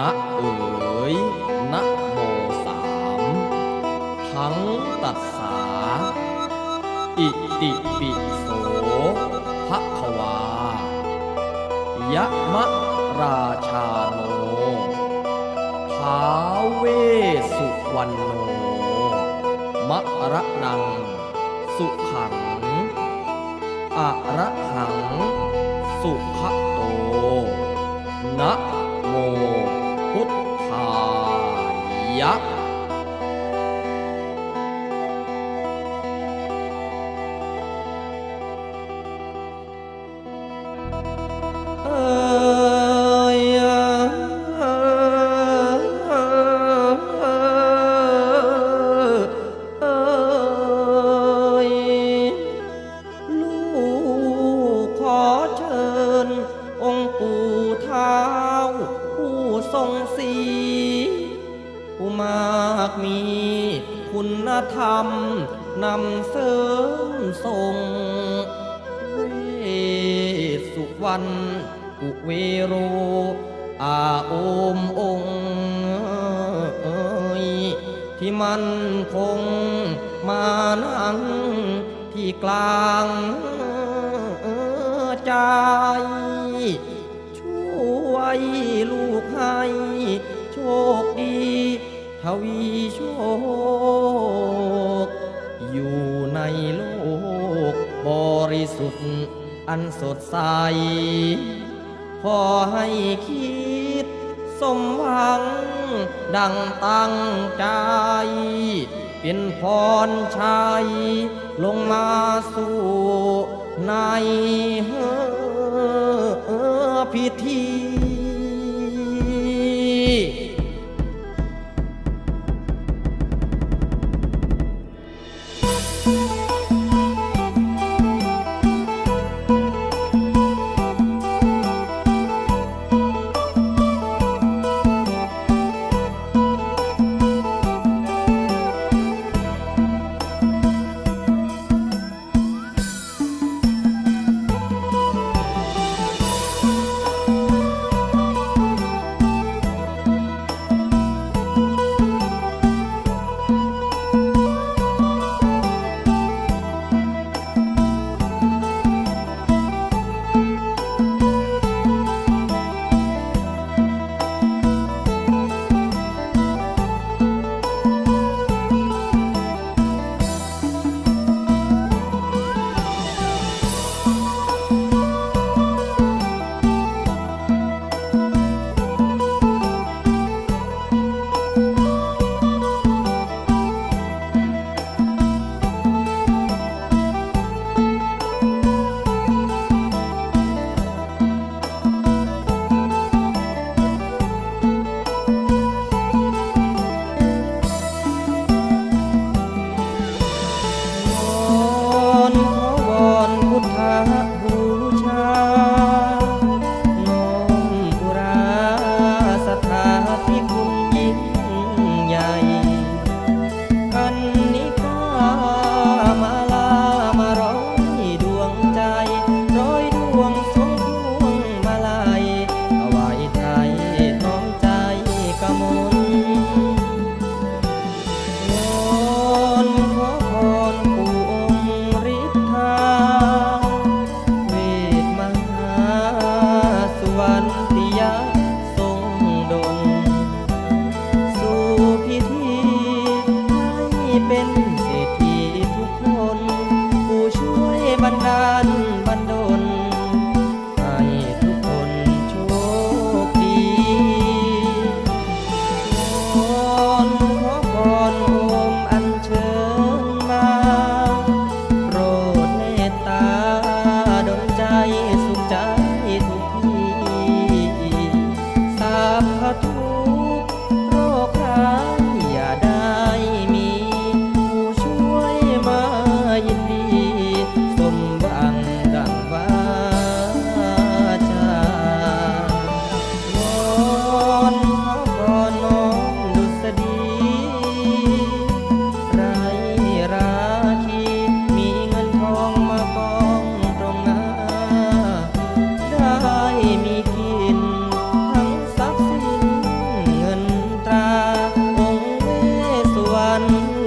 นะเอ๋ยนะโมสามทั้งตัสสา อิติปิโสภะคะวายะมะราชาโนท้าวเวสสุวรรณโนมะระนัง สุขังอะระหัง สุขโต นะ ยะเอ่ยเอ่ยลูกขอเชิญองค์ปู่เท้าผู้ทรงศี ผู้มากมีคุณธรรมนำเสริมส่งเวสสุวรรณกุเวโร อาโอมองค์ที่มันคงมานั่งที่กลางใจ ทวีโชค อยู่ในโลก บริสุทธิ์ อันสดใส ขอให้คิด สมหวัง ดังตั้งใจ เป็นพรชัย ลงมาสู่ในพิธี น